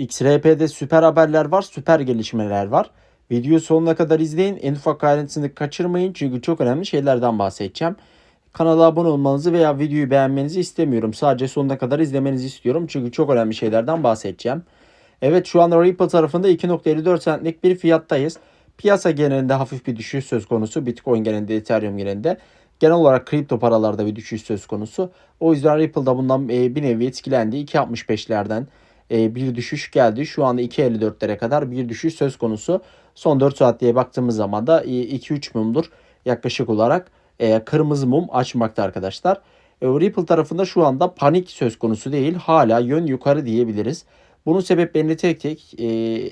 XRP'de süper haberler var, süper gelişmeler var. Videoyu sonuna kadar izleyin. En ufak ayrıntısını kaçırmayın çünkü çok önemli şeylerden bahsedeceğim. Kanala abone olmanızı veya videoyu beğenmenizi istemiyorum. Sadece sonuna kadar izlemenizi istiyorum çünkü çok önemli şeylerden bahsedeceğim. Evet şu anda Ripple tarafında 2.54 centlik bir fiyattayız. Piyasa genelinde hafif bir düşüş söz konusu. Bitcoin genelinde, Ethereum genelinde. Genel olarak kripto paralarda bir düşüş söz konusu. O yüzden Ripple'da bundan e, bir nevi etkilendi. 2.65'lerden e, bir düşüş geldi. Şu anda 2.54'lere kadar bir düşüş söz konusu. Son 4 saat diye baktığımız zaman da 2-3 mumdur yaklaşık olarak e, kırmızı mum açmakta arkadaşlar. Ripple tarafında şu anda panik söz konusu değil. Hala yön yukarı diyebiliriz. Bunun sebeplerini tek tek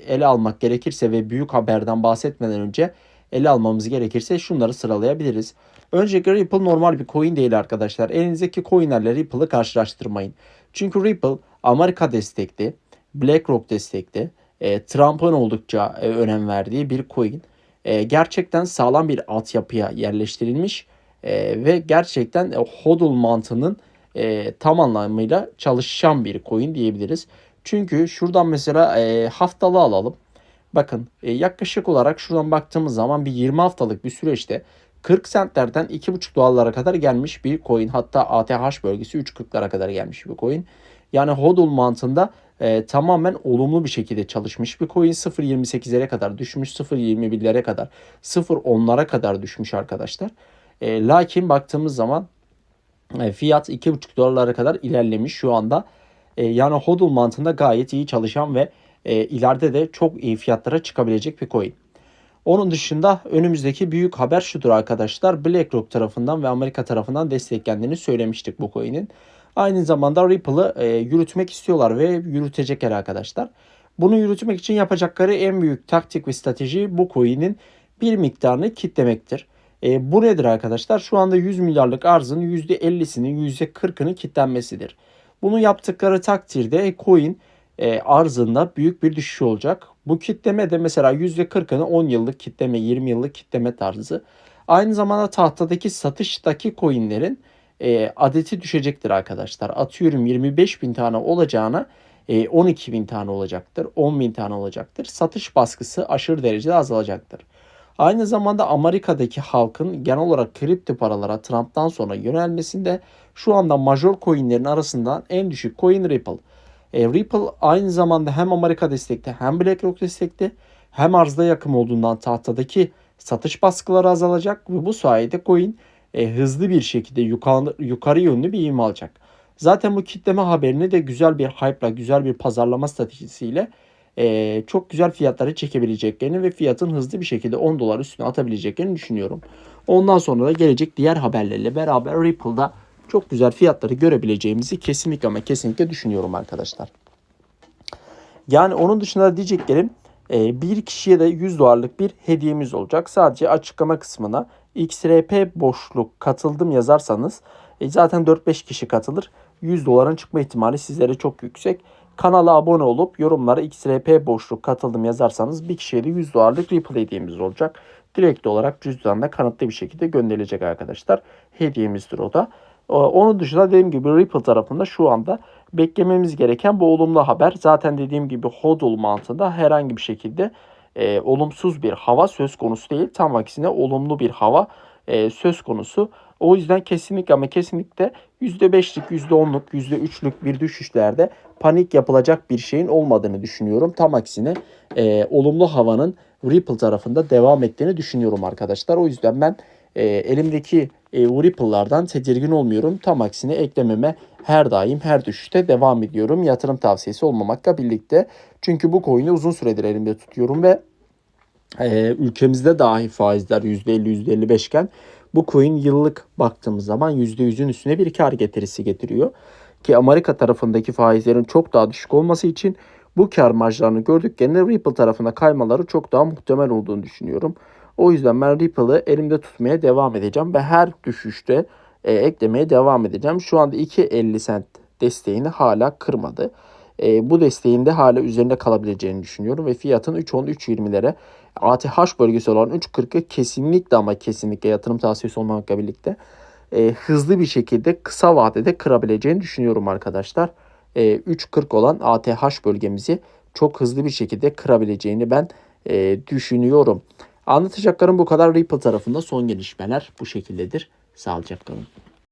ele almak gerekirse ve büyük haberden bahsetmeden önce ele almamız gerekirse şunları sıralayabiliriz. Öncelikle Ripple normal bir coin değil arkadaşlar. Elinizdeki coinlerle Ripple'ı karşılaştırmayın. Çünkü Ripple Amerika destekli, BlackRock destekli, e, Trump'ın oldukça e, önem verdiği bir coin. E, gerçekten sağlam bir altyapıya yerleştirilmiş e, ve gerçekten e, hodl mantığının e, tam anlamıyla çalışan bir coin diyebiliriz. Çünkü şuradan mesela e, haftalığı alalım. Bakın e, yaklaşık olarak şuradan baktığımız zaman bir 20 haftalık bir süreçte 40 centlerden 2,5 dolarlara kadar gelmiş bir coin. Hatta ATH bölgesi 3.40'lara kadar gelmiş bir coin. Yani hodl mantığında e, tamamen olumlu bir şekilde çalışmış bir coin. 0.28'lere kadar düşmüş. 0.21'lere kadar 0.10'lara kadar düşmüş arkadaşlar. E, lakin baktığımız zaman e, fiyat 2.5 dolarlara kadar ilerlemiş şu anda. E, yani hodl mantığında gayet iyi çalışan ve e, ileride de çok iyi fiyatlara çıkabilecek bir coin. Onun dışında önümüzdeki büyük haber şudur arkadaşlar. BlackRock tarafından ve Amerika tarafından desteklendiğini söylemiştik bu coin'in. Aynı zamanda Ripple'ı e, yürütmek istiyorlar ve yürütecekler arkadaşlar. Bunu yürütmek için yapacakları en büyük taktik ve strateji bu coin'in bir miktarını kitlemektir. E, bu nedir arkadaşlar? Şu anda 100 milyarlık arzın %50'sinin %40'ının kitlenmesidir. Bunu yaptıkları takdirde coin e, arzında büyük bir düşüş olacak. Bu kitleme de mesela %40'ını 10 yıllık kitleme, 20 yıllık kitleme tarzı. Aynı zamanda tahtadaki satıştaki coinlerin e, adeti düşecektir arkadaşlar. Atıyorum 25 bin tane olacağına e, 12 bin tane olacaktır. 10 bin tane olacaktır. Satış baskısı aşırı derecede azalacaktır. Aynı zamanda Amerika'daki halkın genel olarak kripto paralara Trump'tan sonra yönelmesinde şu anda major coinlerin arasından en düşük coin Ripple. E, Ripple aynı zamanda hem Amerika destekli hem BlackRock destekli hem arzda yakın olduğundan tahtadaki satış baskıları azalacak ve bu sayede coin e, hızlı bir şekilde yukarı, yukarı yönlü bir ivme alacak. Zaten bu kitleme haberini de güzel bir hype'la, güzel bir pazarlama stratejisiyle e, çok güzel fiyatları çekebileceklerini ve fiyatın hızlı bir şekilde 10 dolar üstüne atabileceklerini düşünüyorum. Ondan sonra da gelecek diğer haberlerle beraber Ripple'da çok güzel fiyatları görebileceğimizi kesinlikle ama kesinlikle düşünüyorum arkadaşlar. Yani onun dışında diyeceklerim e, bir kişiye de 100 dolarlık bir hediyemiz olacak. Sadece açıklama kısmına XRP boşluk katıldım yazarsanız e, zaten 4-5 kişi katılır. 100 doların çıkma ihtimali sizlere çok yüksek. Kanala abone olup yorumlara XRP boşluk katıldım yazarsanız bir kişiye de 100 dolarlık Ripple hediyemiz olacak. Direkt olarak cüzdanla kanıtlı bir şekilde gönderilecek arkadaşlar. Hediyemizdir o da. Onun dışında dediğim gibi Ripple tarafında şu anda beklememiz gereken bu olumlu haber. Zaten dediğim gibi hodl mantığında herhangi bir şekilde e, olumsuz bir hava söz konusu değil. Tam aksine olumlu bir hava e, söz konusu. O yüzden kesinlikle ama kesinlikle %5'lik, %10'luk, %3'lük bir düşüşlerde panik yapılacak bir şeyin olmadığını düşünüyorum. Tam aksine e, olumlu havanın Ripple tarafında devam ettiğini düşünüyorum arkadaşlar. O yüzden ben e, elimdeki e, Ripple'lardan tedirgin olmuyorum. Tam aksine eklememe her daim her düşüşte devam ediyorum. Yatırım tavsiyesi olmamakla birlikte. Çünkü bu coin'i uzun süredir elimde tutuyorum ve e, ülkemizde dahi faizler %50 %55 iken bu coin yıllık baktığımız zaman %100'ün üstüne bir kar getirisi getiriyor. Ki Amerika tarafındaki faizlerin çok daha düşük olması için bu kar marjlarını gördüklerinde Ripple tarafına kaymaları çok daha muhtemel olduğunu düşünüyorum. O yüzden ben Ripple'ı elimde tutmaya devam edeceğim ve her düşüşte e, eklemeye devam edeceğim. Şu anda 2.50 cent desteğini hala kırmadı. E, bu desteğin de hala üzerinde kalabileceğini düşünüyorum ve fiyatın 3.10-3.20'lere ATH bölgesi olan 3.40'ı kesinlikle ama kesinlikle yatırım tavsiyesi olmakla birlikte e, hızlı bir şekilde kısa vadede kırabileceğini düşünüyorum arkadaşlar. E, 3.40 olan ATH bölgemizi çok hızlı bir şekilde kırabileceğini ben e, düşünüyorum. Anlatacaklarım bu kadar. Ripple tarafında son gelişmeler bu şekildedir. Sağlıcakla kalın.